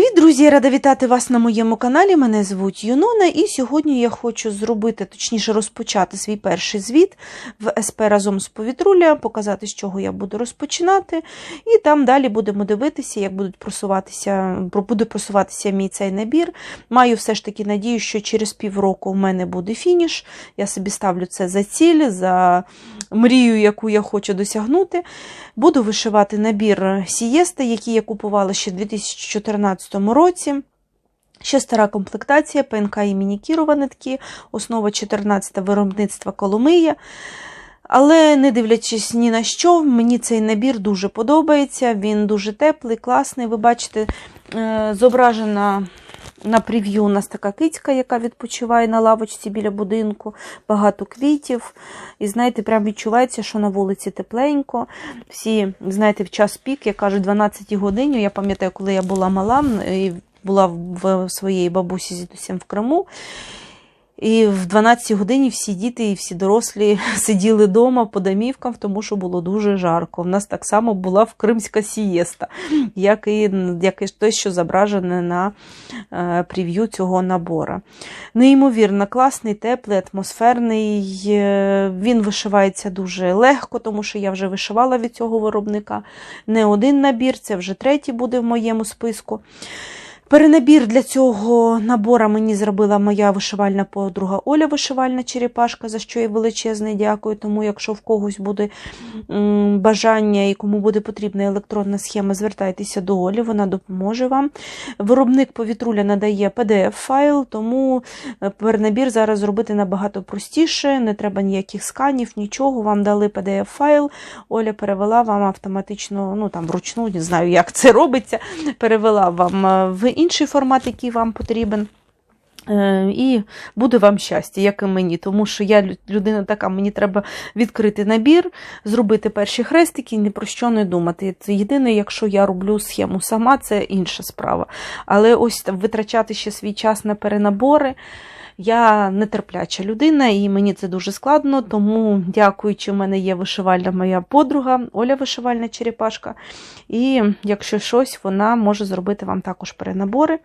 Привіт, друзі! Рада вітати вас на моєму каналі. Мене звуть Юнона, і сьогодні я хочу зробити, точніше, розпочати свій перший звіт в СП разом з повітрулям, показати, з чого я буду розпочинати. І там далі будемо дивитися, як будуть просуватися, буде просуватися мій цей набір. Маю все ж таки надію, що через півроку в мене буде фініш. Я собі ставлю це за ціль, за мрію, яку я хочу досягнути. Буду вишивати набір сієста, який я купувала ще 2014 2017 році. Ще стара комплектація ПНК імені Кірова нитки, основа 14 виробництва Коломия. Але не дивлячись ні на що, мені цей набір дуже подобається. Він дуже теплий, класний. Ви бачите, е, зображена на прев'ю у нас така кицька, яка відпочиває на лавочці біля будинку, багато квітів. І знаєте, прям відчувається, що на вулиці тепленько. Всі, знаєте, в час пік, я кажу, 12 годині. Я пам'ятаю, коли я була мала і була в своєї бабусі з дідусем в Криму. І в 12 годині всі діти і всі дорослі сиділи вдома по домівкам, тому що було дуже жарко. У нас так само була в кримська сієста, як і як і те, що зображене на е, прев'ю цього набора. Неймовірно, класний, теплий, атмосферний. Е, він вишивається дуже легко, тому що я вже вишивала від цього виробника. Не один набір, це вже третій буде в моєму списку. Перенабір для цього набора мені зробила моя вишивальна подруга Оля вишивальна черепашка, за що їй величезне дякую. Тому, якщо в когось буде бажання і кому буде потрібна електронна схема, звертайтеся до Олі, вона допоможе вам. Виробник повітруля надає PDF-файл, тому е, перенабір зараз зробити набагато простіше, не треба ніяких сканів, нічого. Вам дали PDF-файл, Оля перевела вам автоматично, ну там вручну, не знаю, як це робиться, перевела вам е, в інший формат, який вам потрібен. Е, і буде вам щастя, як і мені, тому що я людина така, мені треба відкрити набір, зробити перші хрестики і ні про що не думати. Це єдине, якщо я роблю схему сама, це інша справа. Але ось витрачати ще свій час на перенабори. Я нетерпляча людина, і мені це дуже складно, тому, дякуючи, у мене є вишивальна моя подруга, Оля вишивальна черепашка. І якщо щось, вона може зробити вам також перенабори.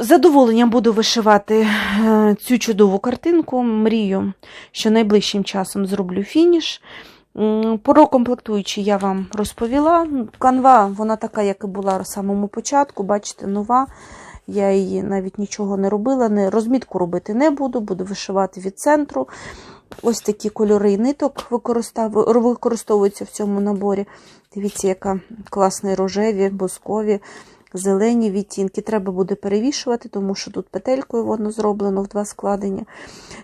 Задоволенням буду вишивати е, цю чудову картинку. Мрію, що найближчим часом зроблю фініш. Про комплектуючі я вам розповіла. Канва, вона така, як і була в самому початку, бачите, нова. Я її навіть нічого не робила, не, розмітку робити не буду, буду вишивати від центру. Ось такі кольори і ниток використовуються в цьому наборі. Дивіться, яка класні рожеві, бускові, зелені відтінки. Треба буде перевішувати, тому що тут петелькою воно зроблено в два складення.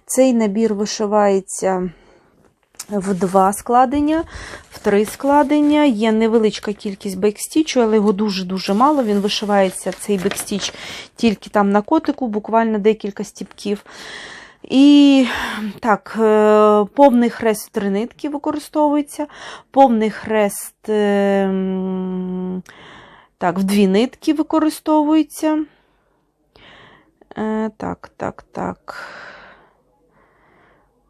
Цей набір вишивається в два складення, в три складення. Є невеличка кількість бекстічу, але його дуже-дуже мало. Він вишивається цей бекстіч тільки там на котику, буквально декілька стіпків. І так, е, повний хрест три нитки використовується, повний хрест ем, так, в дві нитки використовується. Е, так, так, так.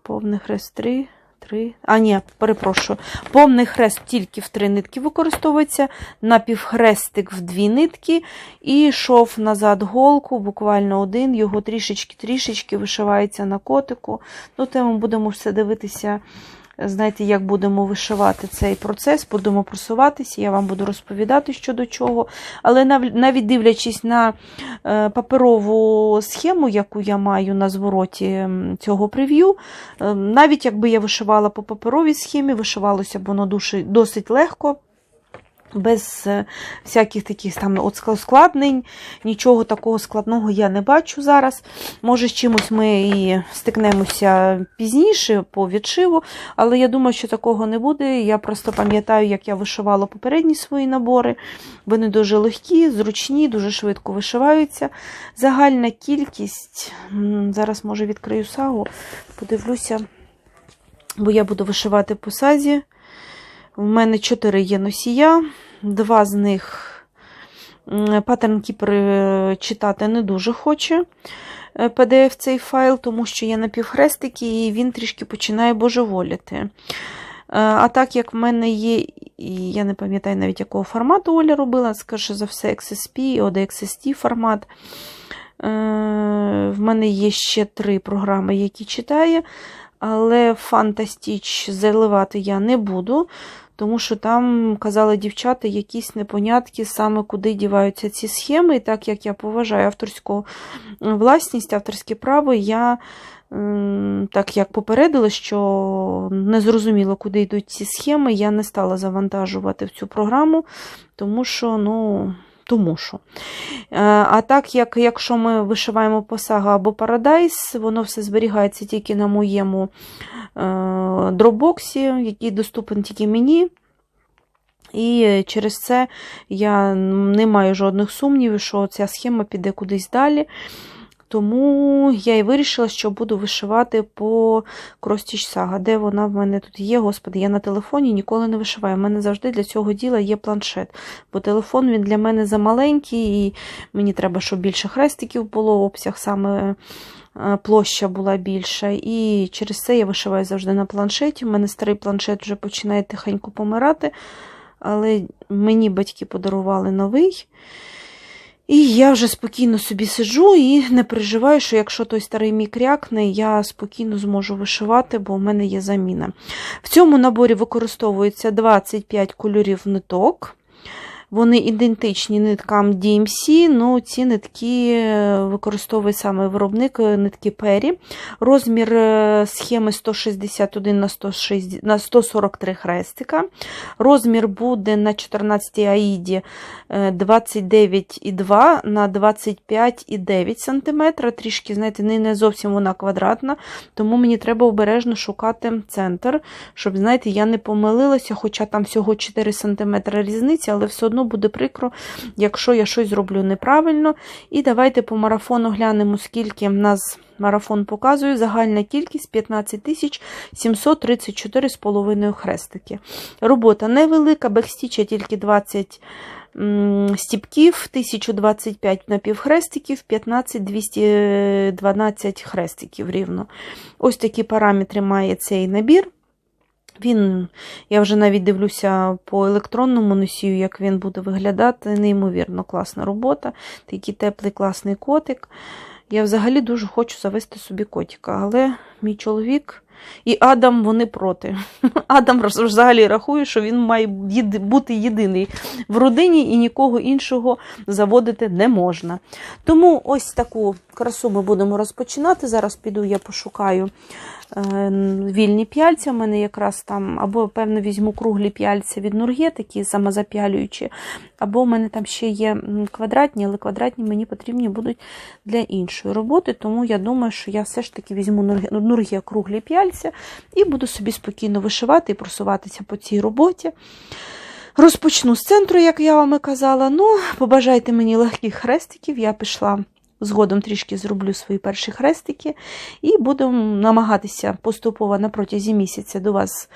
Повний хрест три три. А, ні, перепрошую. Повний хрест тільки в три нитки використовується, напівхрестик в дві нитки, і шов назад голку, буквально один, його трішечки-трішечки вишивається на котику. Ну, те ми будемо все дивитися знаєте, як будемо вишивати цей процес, будемо просуватися, я вам буду розповідати щодо чого. Але навіть дивлячись на е, паперову схему, яку я маю на звороті цього прев'ю, е, навіть якби я вишивала по паперовій схемі, вишивалося б воно досить легко без е, всяких таких там ускладнень, нічого такого складного я не бачу зараз. Може, з чимось ми і стикнемося пізніше по відшиву, але я думаю, що такого не буде. Я просто пам'ятаю, як я вишивала попередні свої набори. Вони дуже легкі, зручні, дуже швидко вишиваються. Загальна кількість, зараз, може, відкрию сагу, подивлюся, бо я буду вишивати по сазі. У мене 4 є носія, два з них паттерн Keeper читати не дуже хоче PDF цей файл, тому що є напівхрестики, і він трішки починає божеволіти. А так як в мене є, я не пам'ятаю навіть якого формату Оля робила, скоріше за все, XSP, ODXST формат. Е, В мене є ще три програми, які читає, але Фантастіч заливати я не буду, тому що там казали дівчата якісь непонятки, саме куди діваються ці схеми. І так як я поважаю авторську власність, авторське право, я. Так як попередила, що не зрозуміло, куди йдуть ці схеми, я не стала завантажувати в цю програму, тому що, ну, тому що. Е, А так, як якщо ми вишиваємо посага або Парадайс, воно все зберігається тільки на моєму дробоксі, який доступен тільки мені. І через це я не маю жодних сумнівів, що ця схема піде кудись далі. Тому я і вирішила, що буду вишивати по Кростіч Сага. Де вона в мене тут є? Господи, я на телефоні ніколи не вишиваю. У мене завжди для цього діла є планшет. Бо телефон він для мене замаленький, і мені треба, щоб більше хрестиків було, обсяг саме е, площа була більша. І через це я вишиваю завжди на планшеті. У мене старий планшет вже починає тихенько помирати. Але мені батьки подарували новий. І я вже спокійно собі сиджу і не переживаю, що якщо той старий мій крякне, я спокійно зможу вишивати, бо в мене є заміна. В цьому наборі використовується 25 кольорів ниток. Вони ідентичні ниткам DMC, ну ці нитки використовує саме виробник е, нитки Пері. Розмір е, схеми 161 на 160, на 143 хрестика. Розмір буде на 14 аїді е, 29,2 на 25,9 см. Трішки, знаєте, не зовсім вона квадратна, тому мені треба обережно шукати центр, щоб, знаєте, я не помилилася, хоча там всього 4 см різниця, але все одно буде прикро, якщо я щось зроблю неправильно. І давайте по марафону глянемо, скільки в нас марафон показує. Загальна кількість 15 734,5 хрестики. Робота невелика, бекстіча тільки 20 м, стіпків, 1025 напівхрестиків, 15 212 хрестиків рівно. Ось такі параметри має цей набір. Він, я вже навіть дивлюся по електронному носію, як він буде виглядати. Неймовірно класна робота. Такий теплий класний котик. Я взагалі дуже хочу завести собі котика, але мій чоловік і Адам вони проти. Адам взагалі рахує, що він має бути єдиний в родині і нікого іншого заводити не можна. Тому ось таку красу ми будемо розпочинати. Зараз піду, я пошукаю вільні п'яльця. У мене якраз там, або, певно, візьму круглі п'яльця від Нурге, такі самозап'ялюючі, або в мене там ще є квадратні, але квадратні мені потрібні будуть для іншої роботи. Тому я думаю, що я все ж таки візьму Нурге, круглі п'яльця і буду собі спокійно вишивати і просуватися по цій роботі. Розпочну з центру, як я вам і казала. Ну, побажайте мені легких хрестиків. Я пішла згодом трішки зроблю свої перші хрестики і буду намагатися поступово на протязі місяця до вас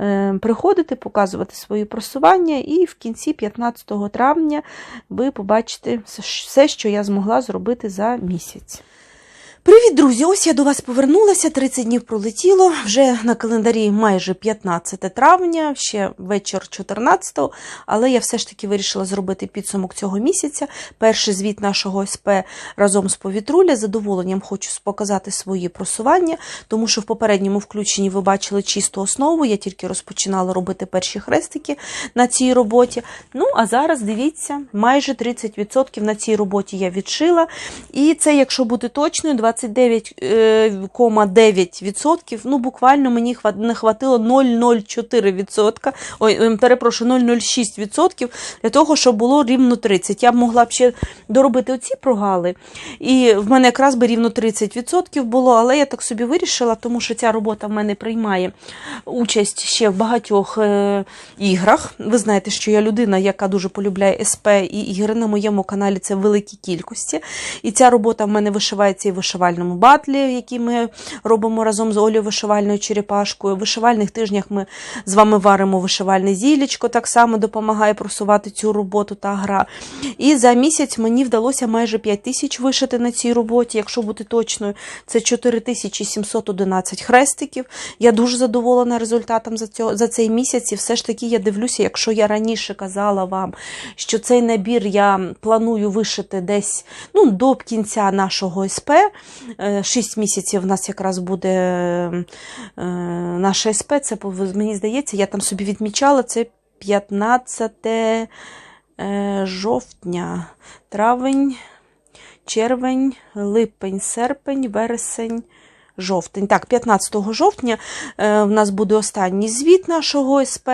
е, приходити, показувати свої просування. І в кінці 15 травня ви побачите все, що я змогла зробити за місяць. Привіт, друзі! Ось я до вас повернулася. 30 днів пролетіло. Вже на календарі майже 15 травня, ще вечір 14-го, але я все ж таки вирішила зробити підсумок цього місяця. Перший звіт нашого СП разом з повітруля. Задоволенням хочу показати свої просування, тому що в попередньому включенні ви бачили чисту основу. Я тільки розпочинала робити перші хрестики на цій роботі. Ну, а зараз дивіться, майже 30% на цій роботі я відшила. І це, якщо бути точною, 29,9%. Ну, буквально мені не хватило 0,04%. Ой, ем, перепрошую, 0,06% для того, щоб було рівно 30. Я б могла б ще доробити оці прогали. І в мене якраз би рівно 30% було, але я так собі вирішила, тому що ця робота в мене приймає участь ще в багатьох е, іграх. Ви знаєте, що я людина, яка дуже полюбляє СП і ігри на моєму каналі це в великій кількості. І ця робота в мене вишивається і вишивається вишивальному батлі, який ми робимо разом з Олею вишивальною черепашкою. В вишивальних тижнях ми з вами варимо вишивальне зілечко, так само допомагає просувати цю роботу та гра. І за місяць мені вдалося майже 5 тисяч вишити на цій роботі. Якщо бути точною, це 4711 хрестиків. Я дуже задоволена результатом за, цього, за цей місяць. І все ж таки я дивлюся, якщо я раніше казала вам, що цей набір я планую вишити десь ну, до кінця нашого СП. 6 місяців в нас якраз буде е, наше СП. Це мені здається, я там собі відмічала це 15 е, жовтня, травень, червень, липень, серпень, вересень. Жовтень. Так, 15 жовтня е, в нас буде останній звіт нашого СП.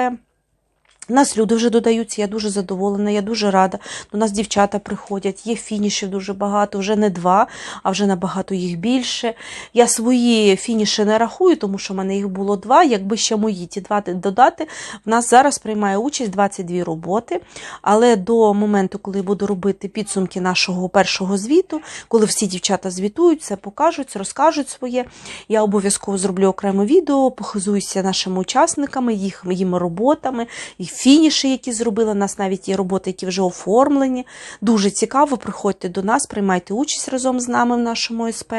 У нас люди вже додаються, я дуже задоволена, я дуже рада. До нас дівчата приходять, є фінішів дуже багато, вже не два, а вже набагато їх більше. Я свої фініші не рахую, тому що в мене їх було два. Якби ще мої ті два додати, в нас зараз приймає участь 22 роботи. Але до моменту, коли буду робити підсумки нашого першого звіту, коли всі дівчата звітують, все покажуть, розкажуть своє, я обов'язково зроблю окреме відео, похизуюся нашими учасниками, їх, їм роботами. їх фініші, які зробили. У нас навіть є роботи, які вже оформлені. Дуже цікаво, приходьте до нас, приймайте участь разом з нами в нашому СП.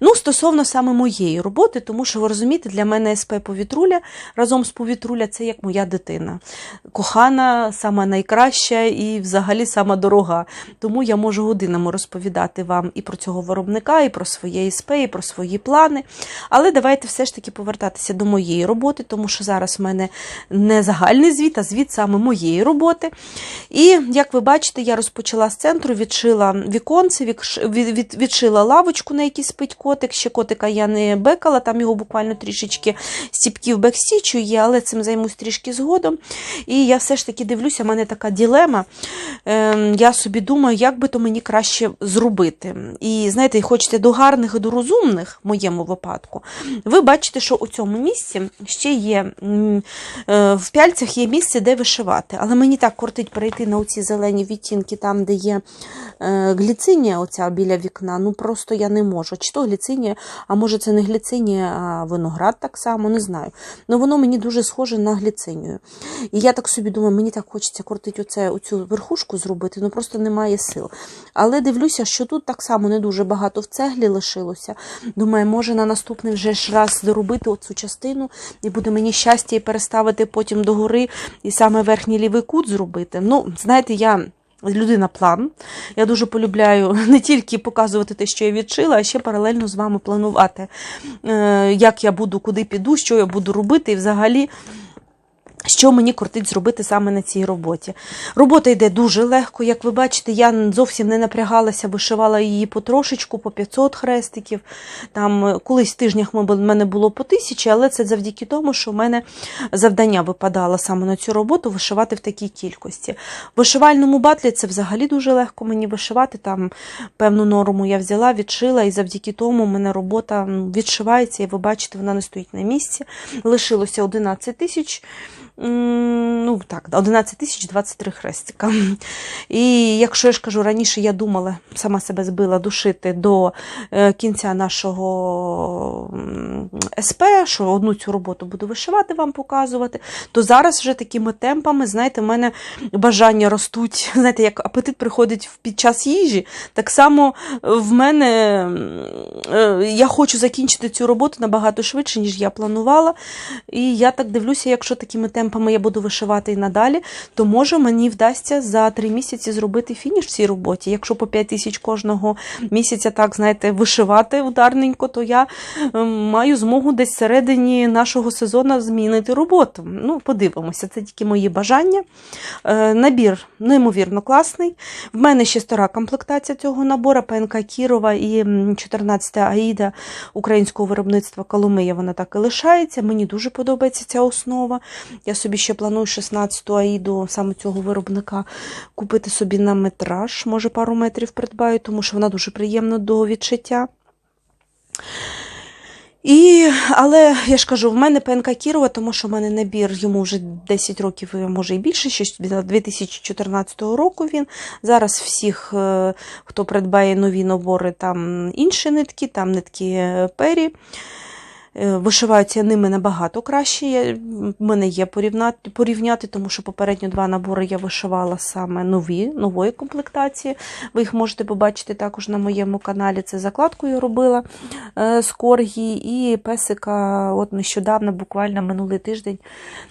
Ну, стосовно саме моєї роботи, тому що ви розумієте, для мене СП Повітруля разом з Повітруля це як моя дитина. Кохана, сама найкраща і взагалі сама дорога. Тому я можу годинами розповідати вам і про цього виробника, і про своє СП, і про свої плани. Але давайте все ж таки повертатися до моєї роботи, тому що зараз в мене не загальний звіт, а звіт саме моєї роботи. І, як ви бачите, я розпочала з центру, відшила віконце, відшила лавочку, на якій спить котик. Ще котика я не бекала, там його буквально трішечки стіпків бекстічу є, але цим займусь трішки згодом. І я все ж таки дивлюся, в мене така ділема. Ем, я собі думаю, як би то мені краще зробити. І знаєте, хочете до гарних і до розумних в моєму випадку. Ви бачите, що у цьому місці ще є е, в пяльцях є місце, де вишивати. Але мені так кортить перейти на оці зелені відтінки, там, де є е, гліцинія оця біля вікна. Ну просто я не можу. Чи то гліцинія, а може це не гліцинія, а виноград так само, не знаю. Ну воно мені дуже схоже на гліцинію. І я так собі думаю, мені так хочеться кортить оце, оцю верхушку зробити, ну просто немає сил. Але дивлюся, що тут так само не дуже багато в цеглі лишилося. Думаю, може на наступний вже ж раз доробити оцю частину, і буде мені щастя і переставити потім до гори і саме верхній лівий кут зробити. Ну, знаєте, я. Людина план. Я дуже полюбляю не тільки показувати те, що я відчила, а ще паралельно з вами планувати, е, як я буду, куди піду, що я буду робити, і взагалі що мені кортить зробити саме на цій роботі. Робота йде дуже легко, як ви бачите, я зовсім не напрягалася, вишивала її потрошечку, по 500 хрестиків. Там е, Колись в тижнях в мене було по тисячі, але це завдяки тому, що в мене завдання випадало саме на цю роботу вишивати в такій кількості. В вишивальному батлі це взагалі дуже легко мені вишивати. Там певну норму я взяла, відшила, і завдяки тому в мене робота відшивається, і ви бачите, вона не стоїть на місці. Лишилося 11 тисяч ну так, 11 тисяч 23 хрестика. І якщо я ж кажу, раніше я думала, сама себе збила душити до е, кінця нашого СП, що одну цю роботу буду вишивати, вам показувати, то зараз вже такими темпами, знаєте, в мене бажання ростуть, знаєте, як апетит приходить під час їжі, так само в мене е, я хочу закінчити цю роботу набагато швидше, ніж я планувала. І я так дивлюся, якщо такими темпами темпами я буду вишивати і надалі, то може мені вдасться за три місяці зробити фініш в цій роботі. Якщо по 5 тисяч кожного місяця, так знаєте, вишивати ударненько, то я ем, маю змогу десь всередині нашого сезону змінити роботу. Ну, подивимося, це тільки мої бажання. Е, набір неймовірно класний. В мене ще стара комплектація цього набору ПНК Кірова і 14 Аїда українського виробництва Коломия, вона так і лишається. Мені дуже подобається ця основа. Я собі ще планую 16-ту аїду саме цього виробника купити собі на метраж, може пару метрів придбаю, тому що вона дуже приємна до відчуття. І, але я ж кажу, в мене ПНК Кірова, тому що в мене набір йому вже 10 років, може і більше, ще з 2014 року він. Зараз всіх, е, хто придбає нові набори, там інші нитки, там нитки е, пері. Е, Вишиваються ними набагато краще. В мене є порівняти, порівняти, тому що попередні два набори я вишивала саме нові, нової комплектації. Ви їх можете побачити також на моєму каналі. Це закладку я робила е, з коргі і песика. От нещодавно, буквально минулий тиждень,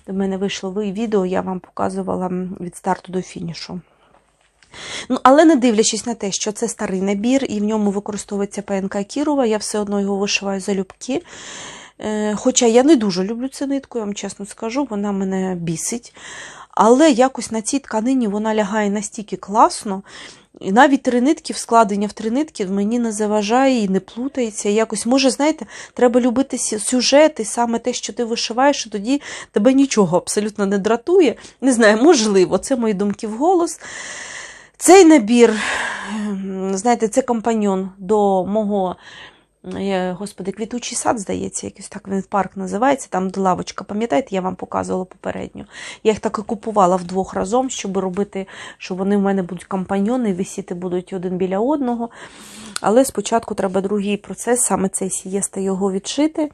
до мене вийшло відео, я вам показувала від старту до фінішу. Ну, але не дивлячись на те, що це старий набір і в ньому використовується ПНК Кірова, я все одно його вишиваю залюбки. Е, Хоча я не дуже люблю цю нитку, я вам чесно скажу, вона мене бісить. Але якось на цій тканині вона лягає настільки класно. І навіть три нитки, складення в три нитки мені не заважає і не плутається. Якось, може, знаєте, треба любити сюжет і саме те, що ти вишиваєш, і тоді тебе нічого абсолютно не дратує. Не знаю, можливо, це мої думки вголос. Цей набір, ем, знаєте, це компаньон до мого, е, господи, квітучий сад, здається, якийсь так він парк називається, там лавочка, пам'ятаєте, я вам показувала попередньо. Я їх так і купувала вдвох разом, щоб робити, що вони в мене будуть компаньйони, висіти будуть один біля одного. Але спочатку треба другий процес, саме цей сієста його відшити.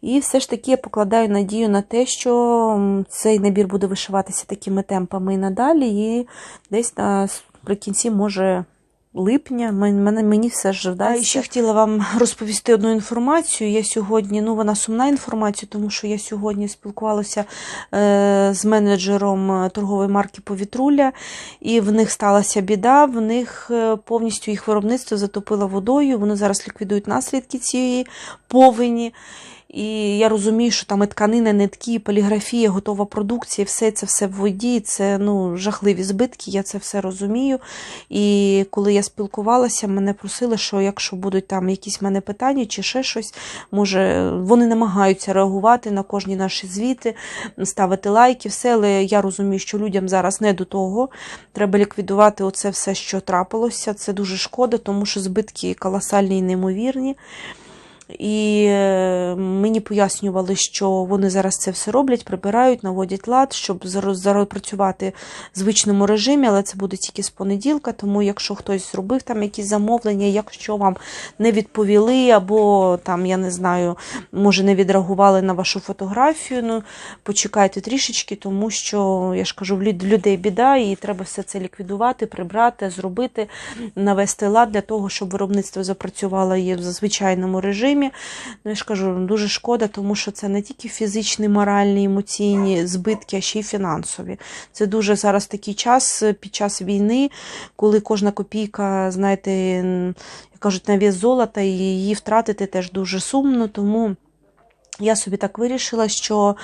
І все ж таки я покладаю надію на те, що цей набір буде вишиватися такими темпами і надалі, і десь наприкінці, може, липня, мене, мені все ж вдасться. І ще хотіла вам розповісти одну інформацію. Я сьогодні, ну вона сумна інформація, тому що я сьогодні спілкувалася е, з менеджером е, торгової марки Повітруля, і в них сталася біда, в них е, повністю їх виробництво затопило водою. Вони зараз ліквідують наслідки цієї повені. І я розумію, що там і тканини, нитки, поліграфія, готова продукція, все це все в воді. Це ну, жахливі збитки, я це все розумію. І коли я спілкувалася, мене просили, що якщо будуть там якісь в мене питання чи ще щось, може, вони намагаються реагувати на кожні наші звіти, ставити лайки, все, але я розумію, що людям зараз не до того. Треба ліквідувати оце все, що трапилося. Це дуже шкода, тому що збитки колосальні і неймовірні. І е, мені пояснювали, що вони зараз це все роблять, прибирають, наводять лад, щоб працювати в звичному режимі, але це буде тільки з понеділка. Тому, якщо хтось зробив там якісь замовлення, якщо вам не відповіли, або там, я не знаю, може не відреагували на вашу фотографію, ну почекайте трішечки, тому що я ж кажу, в людей біда, і треба все це ліквідувати, прибрати, зробити, навести лад для того, щоб виробництво запрацювало і в звичайному режимі. Ну, я ж кажу, дуже шкода, тому що це не тільки фізичні, моральні, емоційні збитки, а ще й фінансові. Це дуже зараз такий час е, під час війни, коли кожна копійка, знаєте, як кажуть, на вес золота, і її втратити теж дуже сумно. Тому я собі так вирішила, що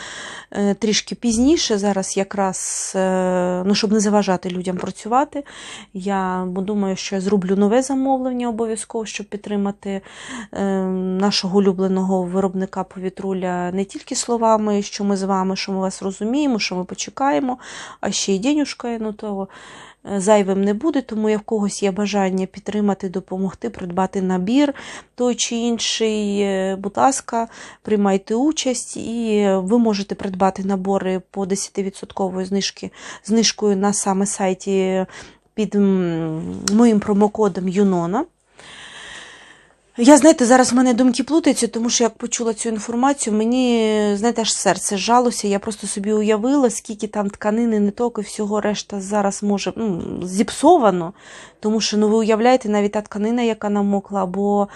е, трішки пізніше, зараз якраз, е, ну, щоб не заважати людям працювати, я думаю, що я зроблю нове замовлення обов'язково, щоб підтримати е, нашого улюбленого виробника повітруля не тільки словами, що ми з вами, що ми вас розуміємо, що ми почекаємо, а ще й денюшкою, ну то зайвим не буде, тому я в когось є бажання підтримати, допомогти, придбати набір той чи інший. е, Будь ласка, приймайте участь, і ви можете придбати набори по 10% знижки, знижкою на саме сайті під моїм промокодом Юнона. Я, знаєте, зараз в мене думки плутаються, тому що як почула цю інформацію, мені, знаєте, аж серце жалося. Я просто собі уявила, скільки там тканини, ниток і всього решта зараз може ну, зіпсовано. Тому що, ну ви уявляєте, навіть та тканина, яка намокла, або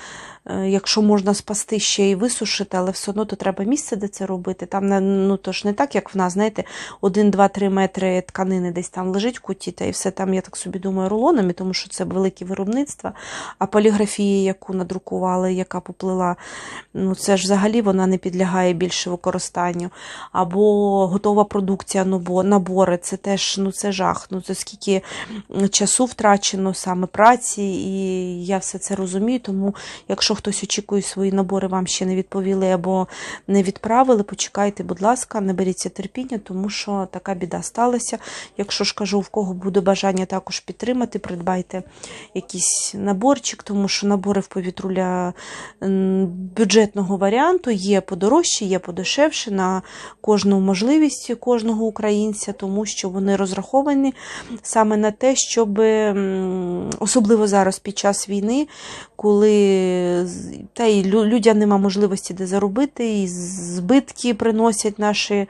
е, якщо можна спасти ще й висушити, але все одно то треба місце, де це робити. Там ну, то ж не так, як в нас, знаєте, 1, 2, 3 метри тканини десь там лежить куті, та і все там, я так собі думаю, рулонами, тому що це велике виробництво. А поліграфія, яку надрукували, яка поплила, ну це ж взагалі вона не підлягає більше використанню. Або готова продукція, ну, набори, це теж ну, це жах. Ну, це скільки часу втрачено саме праці, і я все це розумію. Тому, якщо хтось очікує свої набори, вам ще не відповіли або не відправили, почекайте, будь ласка, наберіться терпіння, тому що така біда сталася. Якщо ж кажу, в кого буде бажання також підтримати, придбайте якийсь наборчик, тому що набори в повітруля для бюджетного варіанту. Є подорожче, є подешевше на кожну можливість кожного українця, тому що вони розраховані саме на те, щоб особливо зараз під час війни, коли та й людям нема можливості де заробити, і збитки приносять наші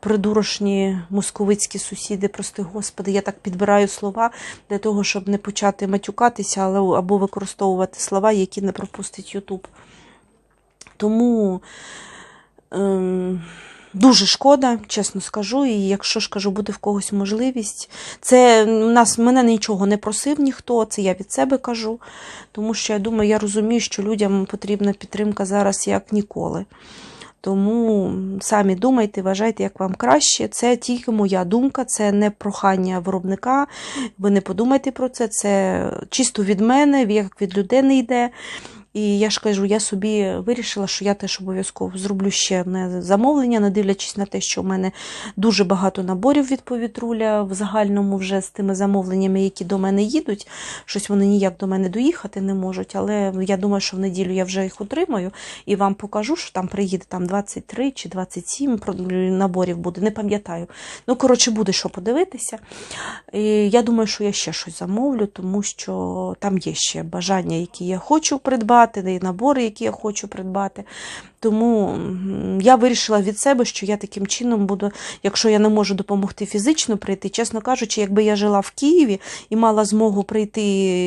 придурочні московицькі сусіди, прости господи, я так підбираю слова для того, щоб не почати матюкатися, але або використовувати слова, які не пропустить Ютуб. Тому ем, дуже шкода, чесно скажу. І якщо ж кажу, буде в когось можливість, це нас мене нічого не просив ніхто, це я від себе кажу. Тому що я думаю, я розумію, що людям потрібна підтримка зараз як ніколи. Тому самі думайте, вважайте, як вам краще. Це тільки моя думка, це не прохання виробника. Ви не подумайте про це. Це чисто від мене, як від людини йде. І я ж кажу, я собі вирішила, що я теж обов'язково зроблю ще одне замовлення, не дивлячись на те, що в мене дуже багато наборів від повітруля в загальному вже з тими замовленнями, які до мене їдуть. Щось вони ніяк до мене доїхати не можуть. Але я думаю, що в неділю я вже їх отримаю і вам покажу, що там приїде там 23 чи 27 наборів буде, не пам'ятаю. Ну, коротше, буде що подивитися. І я думаю, що я ще щось замовлю, тому що там є ще бажання, які я хочу придбати, і набори, які я хочу придбати. Тому я вирішила від себе, що я таким чином буду, якщо я не можу допомогти фізично прийти, чесно кажучи, якби я жила в Києві і мала змогу прийти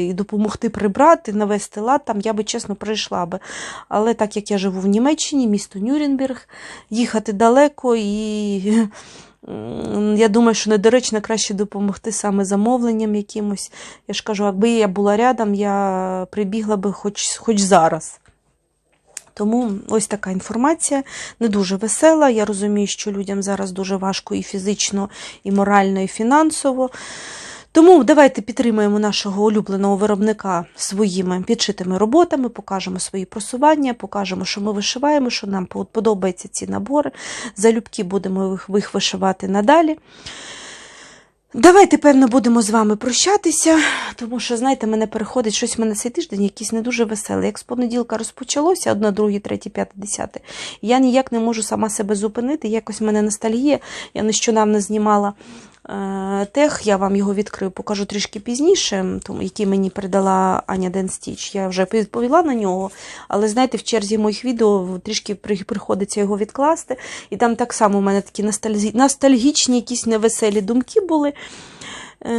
і допомогти прибрати, навести лад, там я би чесно прийшла би. Але так як я живу в Німеччині, місто Нюрнберг, їхати далеко і. Я думаю, що недоречно краще допомогти саме замовленням якимось. Я ж кажу, якби я була рядом, я прибігла би хоч, хоч зараз. Тому ось така інформація не дуже весела. Я розумію, що людям зараз дуже важко і фізично, і морально, і фінансово. Тому давайте підтримаємо нашого улюбленого виробника своїми підшитими роботами, покажемо свої просування, покажемо, що ми вишиваємо, що нам подобаються ці набори. Залюбки будемо їх- вишивати надалі. Давайте, певно, будемо з вами прощатися, тому що, знаєте, мене переходить щось в мене цей тиждень якийсь не дуже веселий. Як з понеділка розпочалося, одна, друге, третє, п'яте, десяте. Я ніяк не можу сама себе зупинити. Якось в мене ностальгія. Я нещодавно знімала тех, я вам його відкрию, покажу трішки пізніше, тому, який мені передала Аня Денстіч. Я вже відповіла на нього, але знаєте, в черзі моїх відео трішки приходиться його відкласти. І там так само у мене такі ностальгічні, якісь невеселі думки були. Е,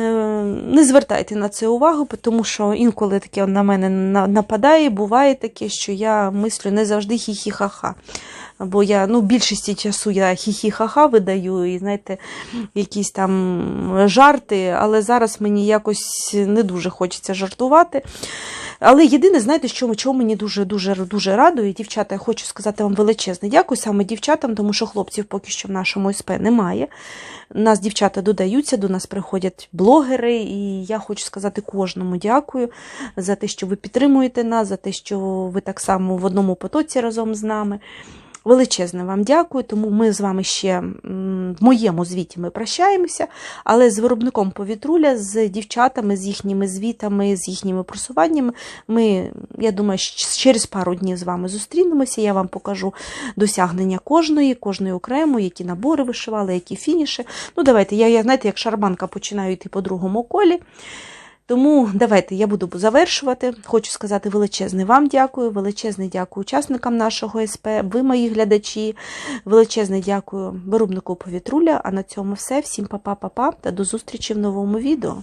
Не звертайте на це увагу, тому що інколи таке на мене нападає, буває таке, що я мислю не завжди хі-хі-ха-ха. Бо я ну, більшості часу я хі-хі-ха-ха видаю, і знаєте, якісь там жарти, але зараз мені якось не дуже хочеться жартувати. Але єдине, знаєте, що, чого мені дуже дуже дуже радує, дівчата, я хочу сказати вам величезне дякую саме дівчатам, тому що хлопців поки що в нашому СП немає. Нас дівчата додаються, до нас приходять блогери, і я хочу сказати кожному дякую за те, що ви підтримуєте нас, за те, що ви так само в одному потоці разом з нами. Величезне вам дякую, тому ми з вами ще в моєму звіті ми прощаємося, але з виробником повітруля, з дівчатами, з їхніми звітами, з їхніми просуваннями, ми, я думаю, через пару днів з вами зустрінемося. Я вам покажу досягнення кожної, кожної окремо, які набори вишивали, які фініші. Ну, давайте, я, я знаєте, як шарманка починаю йти по другому колі. Тому давайте я буду завершувати. Хочу сказати величезне вам дякую, величезне дякую учасникам нашого СП, ви мої глядачі, величезне дякую виробнику повітруля. А на цьому все. Всім па-па-па-па та до зустрічі в новому відео.